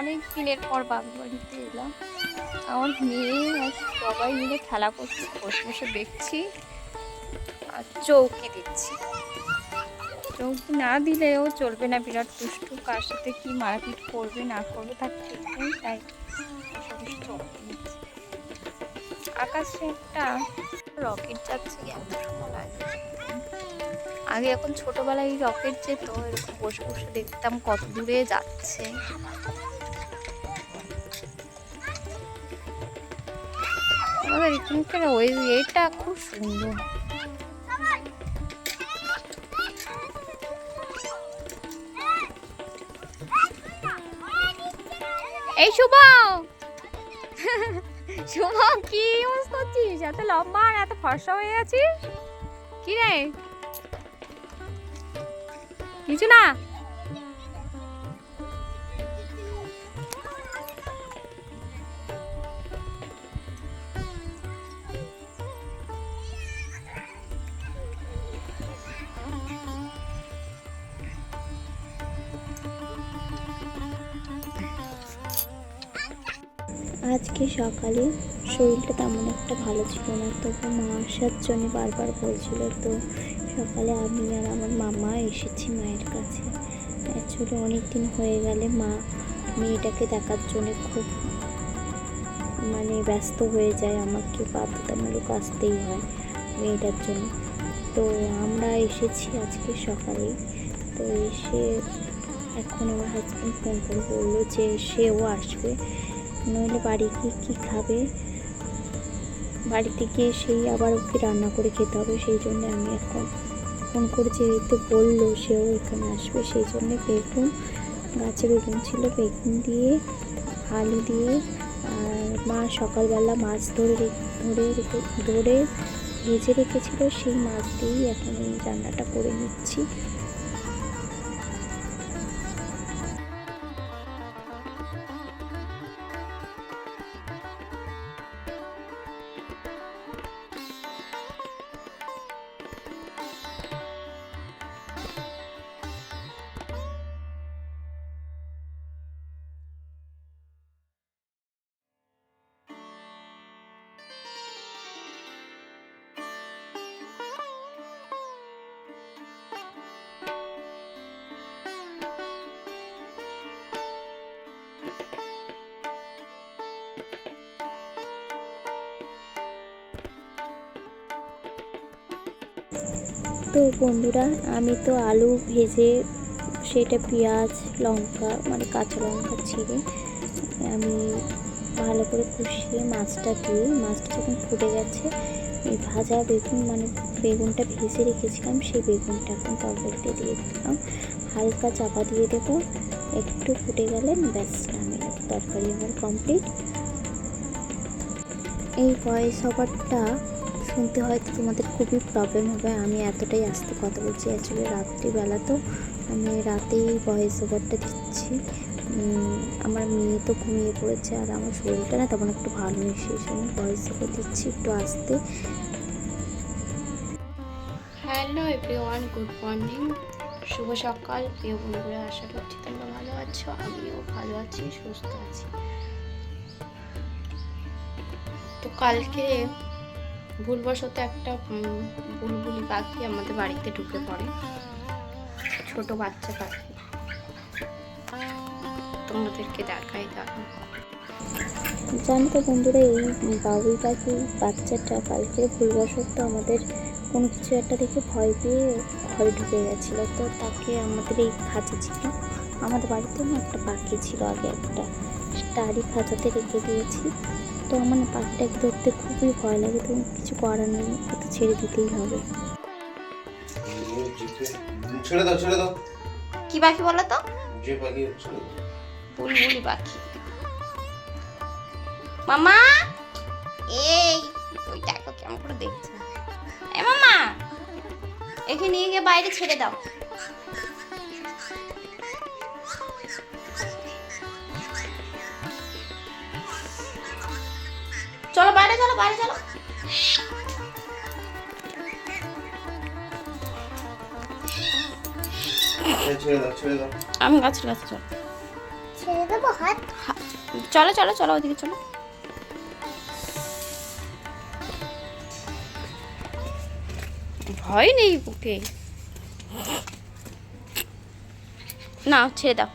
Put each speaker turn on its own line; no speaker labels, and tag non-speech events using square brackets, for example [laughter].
অনেক দিনের পর বাবু বাড়িতে এলাম। আমার মেয়ে আর সবাই মিলে খেলা করছে, বসে বসে দেখছি আর চৌকি দিচ্ছি। চৌকি না দিলেও চলবে না, বিরাট দুষ্টু, কার সাথে কী মারপিট করবে, না করবে, তার ঠিক নেই, তাই আকাশে একটা রকেট যাচ্ছে এত সময় আগে এখন ছোটবেলায় রকেট যেত, এরকম বসে বসে দেখতাম কত দূরে যাচ্ছে। আমাদের এখানকার ওই এটা খুব সুন্দর। এই শুভ [laughs] শুভ কি ইউজ করছিস এত লম্বা আর এত ফর্সা হয়ে গেছিস কি রে? কিছু না।
আজকে সকালে শরীরটা তেমন একটা ভালো ছিল না, তবু মা আসার জন্য বারবার বলছিল তো, সকালে আমি আর আমার মামা এসেছি মায়ের কাছে। অ্যাকচুয়ালি অনেক দিন হয়ে গেলে মা মেয়েটাকে দেখার জন্য খুব মানে ব্যস্ত হয়ে যায়, আমাকে বাধ্যতামূলক আসতেই হয় মেয়েটার জন্য। তো আমরা এসেছি আজকে সকালে তো এসে এখন আমার হাজব্যান্ড ফোন করে বলল যে সেও আসবে, নইলে বাড়ি গিয়ে কী খাবে? বাড়িতে গিয়ে সেই আবার ওকে রান্না করে খেতে হবে, সেই জন্য আমি এখন ফোন করে যেহেতু বলল সেও এখানে আসবে, সেই জন্য বেগুন, গাছে বেগুন ছিল, বেগুন দিয়ে, আলু দিয়ে, আর মা সকালবেলা মাছ ধরে ধরে রেখে, ধরে ভেজে রেখেছিল, সেই মাছ দিয়েই এখন আমি রান্নাটা করে নিচ্ছি। তো বন্ধুরা, আমি তো আলু ভেজে সেটা পেঁয়াজ, লঙ্কা মানে কাঁচা লঙ্কা ছিঁড়ে আমি ভালো করে কষিয়ে মাছটা দিয়ে, মাছটা যখন ফুটে গেছে এই ভাজা বেগুন মানে বেগুনটা ভেজে রেখেছিলাম, সেই বেগুনটা এখন তরকারিতে দিয়ে দিলাম। হালকা চাপা দিয়ে দেবো, একটু ফুটে গেলে ব্যাস নেব তরকারি আমার কমপ্লিট এই ভয়েস ওভারটা শুনতে হয়তো তোমাদের খুবই প্রবলেম হবে। আমি এতটাই আস্তে কথা বলছি অ্যাকচুয়ালি রাত্রিবেলা তো। আমি রাতেই ভয়েস ওভারটা দিচ্ছি। আমার মেয়ে তো ঘুমিয়ে পড়েছে আর আমার শরীরটা না তেমন একটু ভালো নেই, সেই জন্য ভয়েস ওভার দিচ্ছি একটু আস্তে।
হ্যালো এভরিওয়ান গুড মর্নিং শুভ সকাল, প্রিয় বন্ধুরা, আশা করছি তোমরা ভালো আছো, আমিও ভালো আছি, সুস্থ আছি। তো কালকে ভুলবশত একটা বুলবুলি পাখি আমাদের বাড়িতে ঢুকে পড়ে। ছোট বাচ্চা পাখি। তোমাদেরকে দেখাই দেখো
জানো তো বন্ধুরা, এই বাবুই পাখি বাচ্চাটা কালকে ভুলবশত আমাদের কোনো কিছু একটা দেখে ভয় পেয়ে, ঘরে ঢুকে গেছিল। তো তাকে আমাদের এই খাঁচা ছিল, আমাদের বাড়িতে না একটা পাখি ছিল আগে একটা। তারই খাঁচাতে রেখে দিয়েছি। তো আমার না পাখিটাকে ধরতে খুবই ভয় লাগে তো কিছু করার নেই তো ছেড়ে দিতেই হবে।
ছেড়ে দাও ছেড়ে দাও।
কি পাখি বলো তো?
যে পাখি
বুলবুলি পাখি। মামা! এই ওই দেখো কেমন করে দেখছে। এ মামা! একে নিয়ে গিয়ে বাইরে ছেড়ে দাও। চলো বাইরে চলো বাইরে চলো। আমি গাছের কাছে চল।
চলো চলো চলো ওদিকে চলো। ভয় নেই বুকে। না ছেড়ে দাও।